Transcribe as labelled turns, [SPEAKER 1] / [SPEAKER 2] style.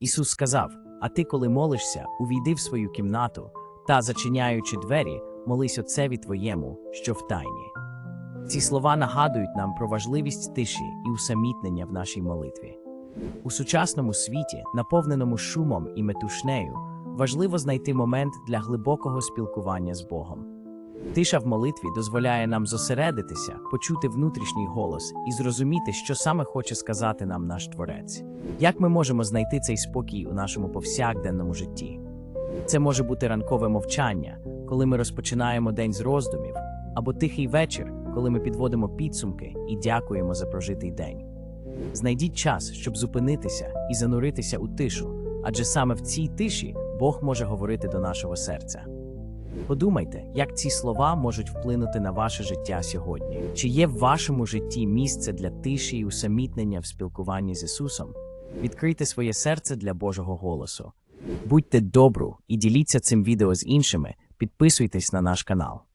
[SPEAKER 1] Ісус сказав: А ти, коли молишся, увійди в свою кімнату та, зачиняючи двері, молись Отцеві твоєму, що в тайні. Ці слова нагадують нам про важливість тиші і усамітнення в нашій молитві. У сучасному світі, наповненому шумом і метушнею, важливо знайти момент для глибокого спілкування з Богом. Тиша в молитві дозволяє нам зосередитися, почути внутрішній голос і зрозуміти, що саме хоче сказати нам наш Творець. Як ми можемо знайти цей спокій у нашому повсякденному житті? Це може бути ранкове мовчання, коли ми розпочинаємо день з роздумів, або тихий вечір, коли ми підводимо підсумки і дякуємо за прожитий день. Знайдіть час, щоб зупинитися і зануритися у тишу, адже саме в цій тиші Бог може говорити до нашого серця. Подумайте, як ці слова можуть вплинути на ваше життя сьогодні. Чи є в вашому житті місце для тиші і усамітнення в спілкуванні з Ісусом? Відкрийте своє серце для Божого голосу. Будьте добру і діліться цим відео з іншими, підписуйтесь на наш канал.